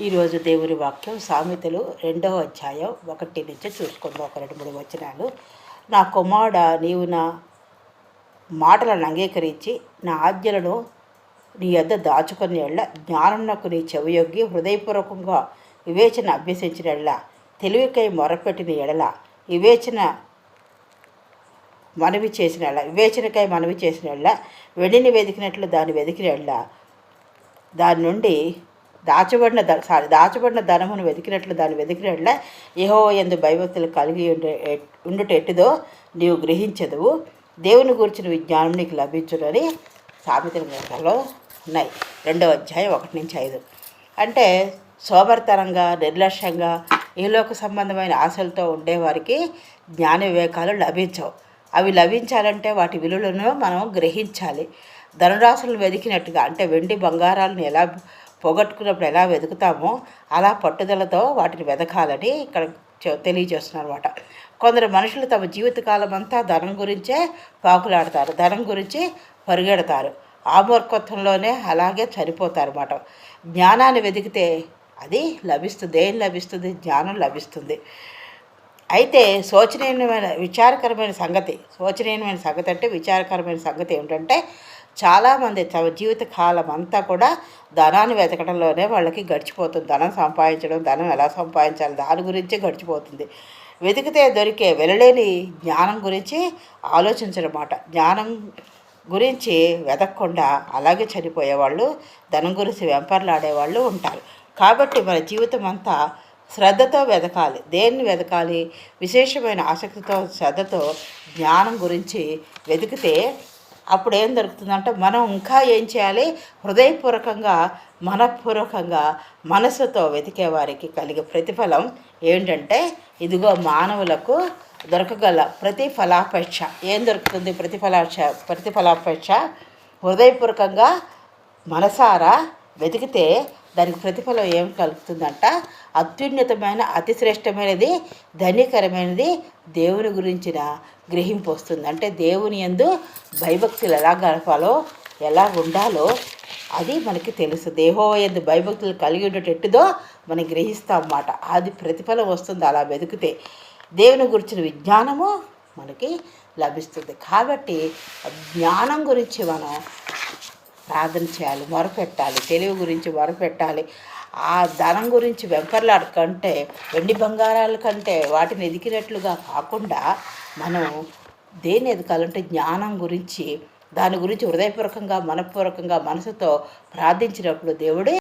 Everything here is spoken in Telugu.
ఈరోజు దేవుని వాక్యం సామెతలు రెండవ అధ్యాయం ఒకటి నుంచి చూసుకుందాం. ఒక రెండు మూడు వచనాలు. నా కుమారుడ నీవు నా మాటలను అంగీకరించి నా ఆజ్ఞలను నీ యొద్ద దాచుకొని ఎళ్ళ జ్ఞానంనకు నీ చెవియొగ్గి హృదయపూర్వకంగా వివేచన అభ్యసించిన ఎళ్ళ తెలివికై మొరపెట్టిన ఎడల. వివేచన మనవి చేసిన ఎళ్ళ వివేచనకై మనవి చేసిన ఎళ్ళ వెడిని వెతికినట్లు దాన్ని వెతికిన ఎళ్ళ దాని నుండి దాచబడిన ధన సారీ దాచబడిన ధనమును వెతికినట్లు దాన్ని వెతికినట్లే ఏహో ఎందు భయభక్తులు కలిగి ఉండే ఉండుట ఎట్టిదో నీవు గ్రహించదువు. దేవుని గురించిన విజ్ఞానం నీకు లభించునని సామెతల గ్రంథంలో ఉన్నాయి. రెండవ అధ్యాయం ఒకటి నుంచి ఐదు. అంటే సోమర్తనంగా నిర్లక్ష్యంగా ఈలోక సంబంధమైన ఆశలతో ఉండేవారికి జ్ఞాన వివేకాలు లభించవు. అవి లభించాలంటే వాటి విలువలను మనం గ్రహించాలి. ధనురాశులను వెతికినట్టుగా అంటే వెండి బంగారాలను ఎలా పోగొట్టుకున్నప్పుడు ఎలా వెతుకుతామో అలా పట్టుదలతో వాటిని వెతకాలని ఇక్కడ తెలియజేస్తున్నారు అనమాట కొందరు మనుషులు తమ జీవితకాలం అంతా ధనం గురించే పాకులాడతారు ధనం గురించి పరిగెడతారు. ఆ మూర్ఖత్వంలోనే అలాగే చనిపోతారు అనమాట జ్ఞానాన్ని వెతికితే అది లభిస్తుంది. ఏం లభిస్తుంది? జ్ఞానం లభిస్తుంది. అయితే శోచనీయమైన విచారకరమైన సంగతి శోచనీయమైన సంగతి అంటే విచారకరమైన సంగతి ఏమిటంటే చాలామంది తమ జీవిత కాలం అంతా కూడా ధనాన్ని వెతకడంలోనే వాళ్ళకి గడిచిపోతుంది. ధనం సంపాదించడం ధనం ఎలా సంపాదించాలి దాని గురించే గడిచిపోతుంది. వెతికితే దొరికే వెళ్ళలేని జ్ఞానం గురించి ఆలోచించడమాట. జ్ఞానం గురించి వెతకకుండా అలాగే చనిపోయేవాళ్ళు ధనం గురించి వెంపర్లాడేవాళ్ళు ఉంటారు. కాబట్టి మన జీవితం అంతా శ్రద్ధతో వెతకాలి. దేన్ని వెతకాలి? విశేషమైన ఆసక్తితో శ్రద్ధతో జ్ఞానం గురించి వెతికితే అప్పుడు ఏం దొరుకుతుందంటే మనం ఇంకా ఏం చేయాలి? హృదయపూర్వకంగా మనపూర్వకంగా మనసుతో వెతికే వారికి కలిగే ప్రతిఫలం ఏంటంటే ఇదిగో మానవులకు దొరకగల ప్రతిఫలాపేక్ష. ఏం దొరుకుతుంది ప్రతిఫలాపేక్ష ప్రతిఫలాపేక్ష? హృదయపూర్వకంగా మనసారా వెతికితే దానికి ప్రతిఫలం ఏం కలుగుతుందంట? అత్యున్నతమైన అతి శ్రేష్టమైనది ధన్యకరమైనది దేవుని గురించిన గ్రహింపు వస్తుంది. అంటే దేవుని ఎందు భయభక్తులు ఎలా గడపాలో ఎలా ఉండాలో అది మనకి తెలుసు. దేహో ఎందు భయభక్తులు కలిగి ఉండేటట్టుదో మనం గ్రహిస్తాం అన్నమాట. అది ప్రతిఫలం వస్తుంది అలా వెతికితే. దేవుని గురించిన విజ్ఞానము మనకి లభిస్తుంది. కాబట్టి జ్ఞానం గురించి మనం ప్రార్థన చేయాలి మొరపెట్టాలి తెలివి గురించి మొరపెట్టాలి. ఆ ధనం గురించి వెంపర్లాడు కంటే వెండి బంగారాల కంటే వాటిని ఎదికినట్లుగా కాకుండా మనం దేన్ని ఎదకాలంటే జ్ఞానం గురించి దాని గురించి హృదయపూర్వకంగా మనపూర్వకంగా మనసుతో ప్రార్థించినప్పుడు దేవుడే